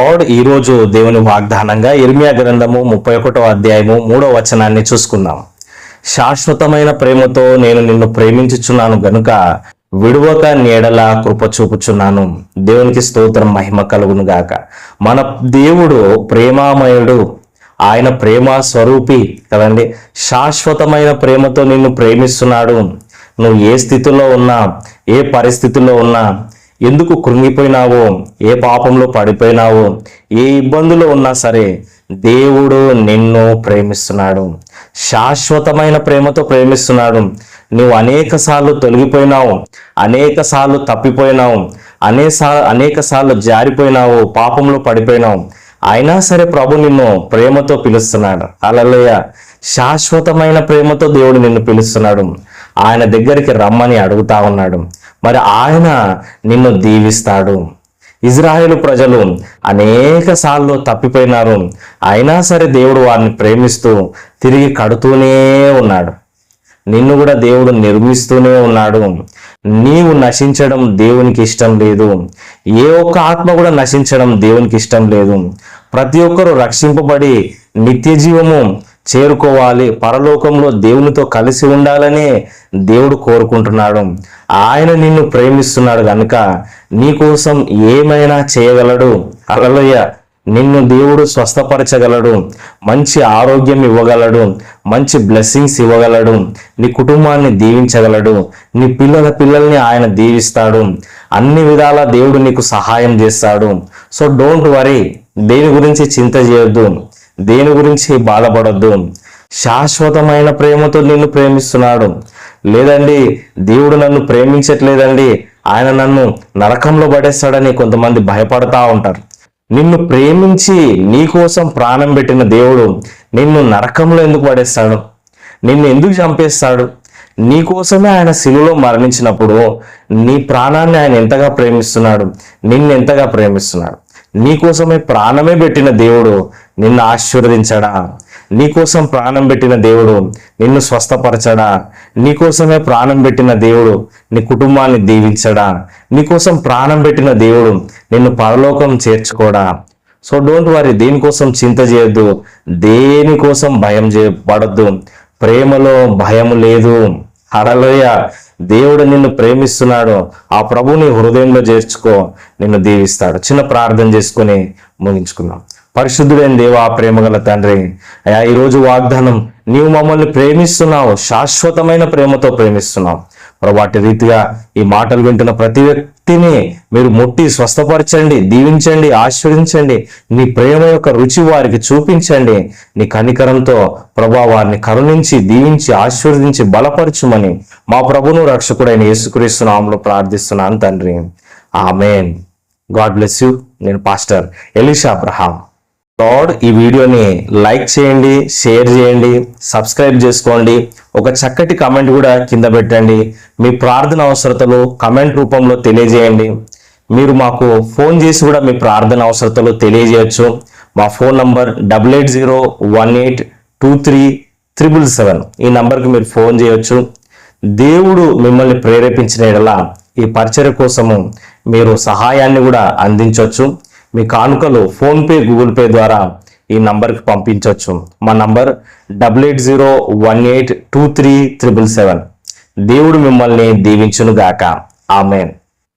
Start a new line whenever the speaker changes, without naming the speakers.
God ఈ రోజు దేవుని వాగ్దానంగా ఇర్మియా గ్రంథము ముప్పై ఒకటో అధ్యాయము మూడో వచనాన్ని చూసుకుందాం. శాశ్వతమైన ప్రేమతో నేను నిన్ను ప్రేమించుచున్నాను గనుక విడువక నీడల కృప చూపుచున్నాను. దేవునికి స్తోత్రం మహిమ కలుగును గాక. మన దేవుడు ప్రేమామయుడు. ఆయన ప్రేమ స్వరూపి. కదండి? శాశ్వతమైన ప్రేమతో నిన్ను ప్రేమిస్తున్నాడు. నువ్వు ఏ స్థితిలో ఉన్నా ఏ పరిస్థితుల్లో ఉన్నా ఎందుకు కృంగిపోయినావో? ఏ పాపంలో పడిపోయినావో? ఏ ఇబ్బందులు ఉన్నా సరే దేవుడు నిన్ను ప్రేమిస్తున్నాడు. శాశ్వతమైన ప్రేమతో ప్రేమిస్తున్నాడు. నువ్వు అనేక సార్లు తొలగిపోయినావు అనేక సార్లు తప్పిపోయినావు అనేక అనేక సార్లు జారిపోయినావు పాపంలో పడిపోయినావు. అయినా సరే ప్రభు నిన్ను ప్రేమతో పిలుస్తున్నాడు. అలలోయ శాశ్వతమైన ప్రేమతో దేవుడు నిన్ను పిలుస్తున్నాడు. ఆయన దగ్గరికి రమ్మని అడుగుతా ఉన్నాడు. మరి ఆయన నిన్ను దీవిస్తాడు. ఇజ్రాయేల్ ప్రజలు అనేక సార్లు తప్పిపోయినారు. అయినా సరే దేవుడు వారిని ప్రేమిస్తూ తిరిగి కడుతూనే ఉన్నాడు. నిన్ను కూడా దేవుడు నిర్మిస్తూనే ఉన్నాడు. నీవు నశించడం దేవునికి ఇష్టం లేదు. ఏ ఒక్క ఆత్మ కూడా నశించడం దేవునికి ఇష్టం లేదు. ప్రతి ఒక్కరూ రక్షింపబడి నిత్య జీవము చేరుకోవాలి. పరలోకంలో దేవునితో కలిసి ఉండాలనే దేవుడు కోరుకుంటున్నాడు. ఆయన నిన్ను ప్రేమిస్తున్నాడు కనుక నీకోసం ఏమైనా చేయగలడు? అలలోయ. నిన్ను దేవుడు స్వస్థపరచగలడు. మంచి ఆరోగ్యం ఇవ్వగలడు. మంచి బ్లెస్సింగ్స్ ఇవ్వగలడు. నీ కుటుంబాన్ని దీవించగలడు. నీ పిల్లల పిల్లల్ని ఆయన దీవిస్తాడు. అన్ని విధాల దేవుడు నీకు సహాయం చేస్తాడు. సో డోంట్ వరీ దేని గురించి చింత చేయొద్దు. దేని గురించి బాధపడద్దు? శాశ్వతమైన ప్రేమతో నిన్ను ప్రేమిస్తున్నాడు. లేదండి దేవుడు నన్ను ప్రేమించట్లేదండి. ఆయన నన్ను నరకంలో పడేస్తాడని కొంతమంది భయపడతా ఉంటారు. నిన్ను ప్రేమించి నీ కోసం ప్రాణం పెట్టిన దేవుడు నిన్ను నరకంలో ఎందుకు పడేస్తాడు? నిన్ను ఎందుకు చంపేస్తాడు? నీ కోసమే ఆయన శిలువలో మరణించినప్పుడు నీ ప్రాణాన్ని ఆయన ఎంతగా ప్రేమిస్తున్నాడు? నిన్ను ఎంతగా ప్రేమిస్తున్నాడు? నీ కోసమే ప్రాణమే పెట్టిన దేవుడు నిన్ను ఆశీర్వదించడా? నీకోసం ప్రాణం పెట్టిన దేవుడు నిన్ను స్వస్థపరచడా? నీకోసమే ప్రాణం పెట్టిన దేవుడు నీ కుటుంబాన్ని దీవించడా? నీకోసం ప్రాణం పెట్టిన దేవుడు నిన్ను పరలోకం చేర్చుకోడా? సో డోంట్ వరీ దేనికోసం చింత చేయొద్దు. దేనికోసం భయం చే పడద్దు ప్రేమలో భయం లేదు. అడలోయ దేవుడు నిన్ను ప్రేమిస్తున్నాడు. ఆ ప్రభుని హృదయంలో చేర్చుకో. నిన్ను దీవిస్తాడు. చిన్న ప్రార్థన చేసుకొని ముగించుకుందాం. పరిశుద్ధుడైన ఆ ప్రేమగల తండ్రి అయా ఈరోజు వాగ్దానం నీవు మమ్మల్ని ప్రేమిస్తున్నావు. శాశ్వతమైన ప్రేమతో ప్రేమిస్తున్నావు. వాటి రీతిగా ఈ మాటలు వింటున్న ప్రతి తిని మీరు ముట్టి స్వస్థపరచండి దీవించండి ఆశీర్వదించండి నీ ప్రేమ యొక్క రుచి వారికి చూపించండి. నీ కనికరంతో ప్రభా వారిని కరుణించి దీవించి ఆశీర్వదించి బలపరచుమని మా ప్రభును రక్షకుడైన యేసుక్రీస్తు నామంలో ప్రార్థిస్తున్నాను తండ్రి. ఆమెన్. God bless you. నేను పాస్టర్ ఎలిషా అబ్రహాం. లార్డ్ ఈ వీడియోని లైక్ చేయండి షేర్ చేయండి సబ్స్క్రైబ్ చేసుకోండి. ఒక చక్కటి కమెంట్ కూడా కింద పెట్టండి. మీ ప్రార్థన అవసరతలు కమెంట్ రూపంలో తెలియజేయండి. మీరు మాకు ఫోన్ చేసి కూడా మీ ప్రార్థన అవసరతలు తెలియజేయచ్చు. మా phone number double eight zero one eight two three triple seven ఈ నంబర్కి మీరు ఫోన్ చేయొచ్చు. దేవుడు మిమ్మల్ని ప్రేరేపించిన ఎడల ఈ పరిచయ కోసము మీరు సహాయాన్ని కూడా అందించవచ్చు మీ కానుకలు ఫోన్పే గూగుల్ పే ద్వారా ఈ నంబర్కి పంపించవచ్చు మా number double eight zero one eight two three triple seven. దేవుడు మిమ్మల్ని దీవించునుగాక. ఆమెన్.